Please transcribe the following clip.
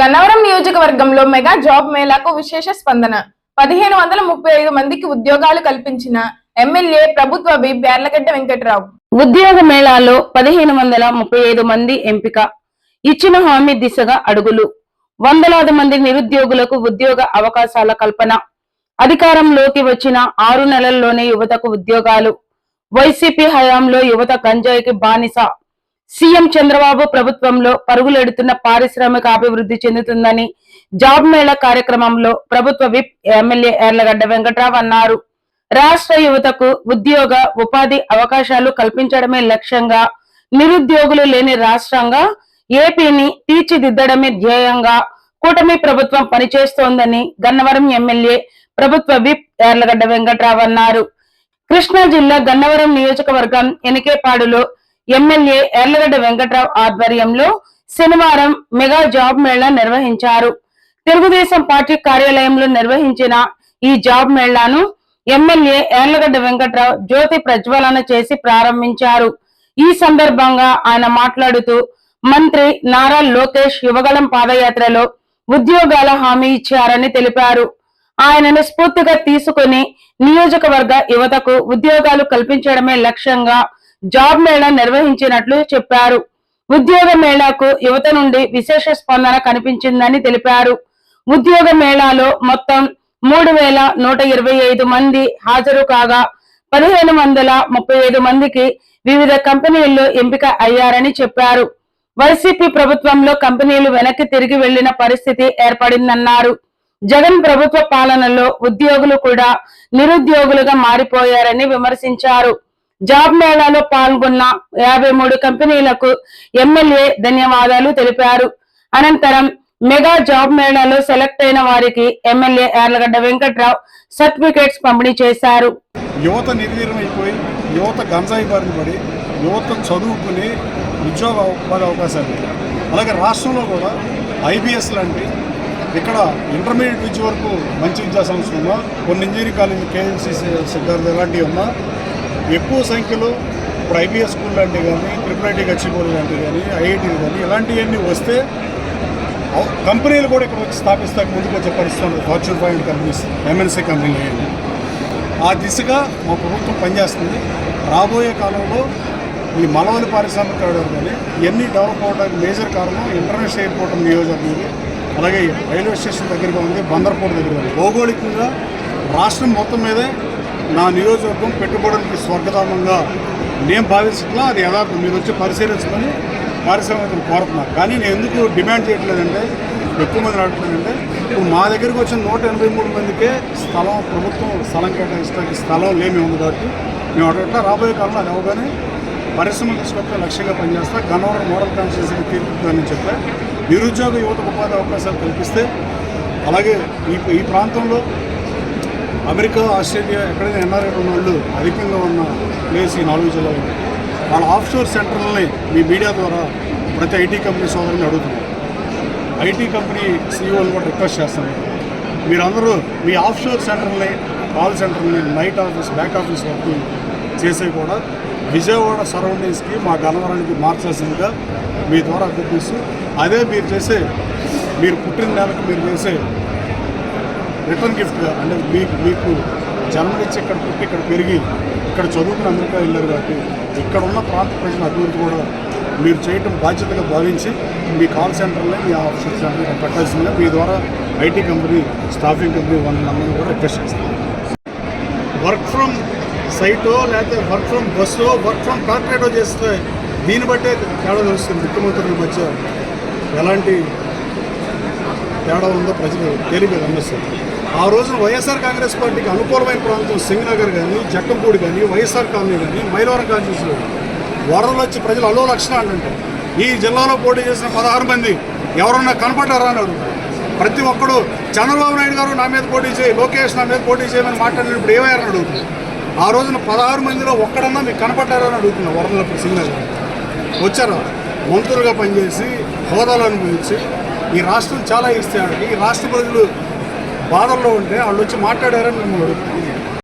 గన్నవరం నియోజకవర్గంలో mega job మేళాకు విశేష స్పందన. పదిహేను వందల ముప్పై ఐదు మందికి ఉద్యోగాలు కల్పించిన ఎమ్మెల్యే ప్రభుత్వ బి. బ్యార్లగడ్డ వెంకట్రావు. ఉద్యోగ మేళాలో పదిహేను వందల ముప్పై ఐదు మంది ఎంపిక. ఇచ్చిన హామీ దిశగా అడుగులు. వందలాది మంది నిరుద్యోగులకు ఉద్యోగ అవకాశాల కల్పన. అధికారంలోకి వచ్చిన ఆరు నెలల్లోనే యువతకు ఉద్యోగాలు. వైసీపీ హయాంలో యువత గంజాయికి బానిస. సీఎం చంద్రబాబు ప్రభుత్వంలో పరుగులెడుతున్న పారిశ్రామిక అభివృద్ధి చెందుతుందని జాబ్ మేళా కార్యక్రమంలో ప్రభుత్వ విప్ ఎమ్మెల్యే ఎర్లగడ్డ వెంకట్రావు అన్నారు. రాష్ట్ర యువతకు ఉద్యోగ ఉపాధి అవకాశాలు కల్పించడమే లక్ష్యంగా నిరుద్యోగులు లేని రాష్ట్రంగా ఏపీని తీర్చిదిద్దడమే ధ్యేయంగా కూటమి ప్రభుత్వం పనిచేస్తోందని గన్నవరం ఎమ్మెల్యే ప్రభుత్వ విప్ ఎర్లగడ్డ వెంకట్రావు అన్నారు. కృష్ణా జిల్లా గన్నవరం నియోజకవర్గం ఎనికేపాడులో ఎమ్మెల్యే ఎర్లగడ్డ వెంకట్రావు ఆధ్వర్యంలో శనివారం మెగా జాబ్ మేళా నిర్వహించారు. తెలుగుదేశం పార్టీ కార్యాలయంలో నిర్వహించిన ఈ జాబ్ మేళాను ఎమ్మెల్యే ఎర్లగడ్డ వెంకట్రావు జ్యోతి ప్రజ్వలన చేసి ప్రారంభించారు. ఈ సందర్భంగా ఆయన మాట్లాడుతూ మంత్రి నారా లోకేష్ యువగలం పాదయాత్రలో ఉద్యోగాల హామీ ఇచ్చారని తెలిపారు. ఆయనను స్ఫూర్తిగా తీసుకుని నియోజకవర్గ యువతకు ఉద్యోగాలు కల్పించడమే లక్ష్యంగా జాబ్ మేళా నిర్వహించినట్లు చెప్పారు. ఉద్యోగ మేళాకు యువత నుండి విశేష స్పందన కనిపించిందని తెలిపారు. ఉద్యోగ మేళాలో మొత్తం మూడు వేల నూట ఇరవై ఐదు మంది హాజరు కాగా పదిహేను వందల ముప్పై ఐదు మందికి వివిధ కంపెనీల్లో ఎంపిక అయ్యారని చెప్పారు. వైసీపీ ప్రభుత్వంలో కంపెనీలు వెనక్కి తిరిగి వెళ్ళిన పరిస్థితి ఏర్పడిందన్నారు. జగన్ ప్రభుత్వ పాలనలో ఉద్యోగులు కూడా నిరుద్యోగులుగా మారిపోయారని విమర్శించారు. జాబ్ మేళాలో పాల్గొన్న యాభై మూడు కంపెనీలకు ఎమ్మెల్యే ధన్యవాదాలు తెలిపారు. అనంతరం మెగా జాబ్ మేళాలో సెలెక్ట్ అయిన వారికి ఎమ్మెల్యే యార్లగడ్డ వెంకట్రావు సర్టిఫికేట్స్ పంపిణీ చేశారు. యువత నిర్వీర్యం అయిపోయి యువత గంజాయి బారిన పడి యువత చదువుకుని ఉద్యోగ అవకాశాలు అలాగే రాష్ట్రంలో కూడా ఐబీఎస్ లాంటి ఇక్కడ ఇంటర్మీడియట్ విద్య వరకు మంచి విద్యా సంస్థ ఉన్నా కొన్ని ఇంజనీరింగ్ కాలేజీ కేఎల్సీ సిద్ధార్థ ఇలాంటివి ఉన్నా ఎక్కువ సంఖ్యలో ఇప్పుడు ఐబీఎస్ స్కూల్ లాంటివి కానీ ట్రిపుల్ ఐటీ గచ్చిబౌలి లాంటివి కానీ ఐఐటీలు కానీ ఇలాంటివన్నీ వస్తే కంపెనీలు కూడా ఇక్కడ వచ్చి స్థాపిస్తానికి ముందుకు వచ్చే పరిస్థితి ఉంది Fortune five hundred companies MNC కంపెనీలు అయ్యింది ఆ దిశగా మా ప్రభుత్వం పనిచేస్తుంది. రాబోయే కాలంలో ఈ మలవలి పారిశ్రామిక కారిడార్ కానీ ఇవన్నీ డెవలప్ అవడానికి మేజర్ కారణం ఇంటర్నేషనల్ ఎయిర్పోర్ట్ నియోజకవర్గం అలాగే రైల్వే స్టేషన్ దగ్గరగా ఉంది బందర్పోర్ట్ దగ్గర ఉంది. భౌగోళికంగా రాష్ట్రం మొత్తం మీదే నా నియోజకవర్గం పెట్టుబడులకి స్వర్గధామంగా నేను భావిస్తున్నా అది యథార్థం. మీరు వచ్చి పరిశీలించుకొని పారిశ్రామికలు కోరుతున్నారు. కానీ నేను ఎందుకు డిమాండ్ చేయట్లేదంటే ఎక్కువ మంది అడగట్లేదంటే ఇప్పుడు మా దగ్గరికి వచ్చిన నూట ఎనభై మూడు మందికే స్థలం ప్రభుత్వం స్థలం కేటాయిస్తానికి స్థలం లేమి ఉంది కాబట్టి మేము అడగట్లా రాబోయే కాలంలో అది అవగానే పరిశ్రమలు తీసుకొచ్చే లక్ష్యంగా పనిచేస్తా గన్నవరం మోడల్ కాన్స్టిట్యూన్సీకి తీర్పుదని చెప్పా. నిరుద్యోగ యువతకు ఉపాధి అవకాశాలు కల్పిస్తే అలాగే ఈ ఈ ప్రాంతంలో అమెరికా ఆస్ట్రేలియా ఎక్కడైనా ఎన్ఆర్ఐ ఉన్న వాళ్ళు అధికంగా ఉన్న ప్లేస్ ఈ నాలుగు జిల్లాలో వాళ్ళ ఆఫ్షోర్ సెంటర్లని మీ మీడియా ద్వారా ప్రతి ఐటీ కంపెనీ సోదరుని అడుగుతున్నారు ఐటీ కంపెనీ సీఈఓలు కూడా రిక్వెస్ట్ చేస్తాను మీరందరూ మీ ఆఫ్షోర్ సెంటర్ని కాల్ సెంటర్ని night office back office work చేసే కూడా విజయవాడ సరౌండింగ్స్కి మా గన్నవరానికి మార్చాల్సిందిగా మీ ద్వారా అభ్యర్థిస్తూ అదే మీరు చేసే మీరు పుట్టిన నెలకు మీరు చేసే రిటర్న్ గిఫ్ట్గా అంటే మీకు మీకు జన్మనిచ్చి ఇక్కడ పుట్టి ఇక్కడ పెరిగి ఇక్కడ చదువుకుని అమెరికా వెళ్ళారు కాబట్టి ఇక్కడ ఉన్న ప్రాంత ప్రజల అభివృద్ధి కూడా మీరు చేయటం బాధ్యతగా భావించి మీ కాల్ సెంటర్లో మీ ఆఫీస్ సెంటర్లో పెట్టాల్సిందిగా మీ ద్వారా IT company staffing company one నెంబర్ని కూడా రిక్వెస్ట్ చేస్తాను వర్క్ ఫ్రమ్ సైటో లేకపోతే వర్క్ ఫ్రమ్ బస్సో వర్క్ ఫ్రమ్ కార్పొరేటో చేస్తే దీన్ని బట్టే తేడా తెలుస్తుంది. ముఖ్యమంత్రుల మధ్య ఎలాంటి తేడా ఉందో ప్రజలు తేలిక గమనిస్తారు ఆ రోజున వైఎస్ఆర్ కాంగ్రెస్ పార్టీకి అనుకూలమైన ప్రాంతం సింగనగర్ కానీ జక్కంపూడి కానీ వైఎస్ఆర్ కాలనీ కానీ మైలవరం కాన్స్టిట్యూన్సీలో వరదలు వచ్చి ప్రజలు అలో లక్షణాలు అంటే ఈ జిల్లాలో పోటీ చేసిన పదహారు మంది ఎవరన్నా కనపడ్డారా అని అడుగుతారు. ప్రతి ఒక్కడు చంద్రబాబు నాయుడు గారు నా మీద పోటీ చేయి లోకేష్ నా మీద పోటీ చేయమని మాట్లాడినప్పుడు ఏమయ్యారని అడుగుతుంది ఆ రోజున పదహారు మందిలో ఒక్కడన్నా మీకు కనపడ్డారని అడుగుతున్నా వరదలప్పుడు సింగనగర్. వచ్చారా? మంత్రులుగా పనిచేసి హోదాలు అనుభవించి ఈ రాష్ట్రం చాలా ఇస్తాడు. ఈ రాష్ట్ర ప్రజలు బాధల్లో ఉంటే వాళ్ళు వచ్చి మాట్లాడారని మిమ్మల్ని అడుగుతున్నాం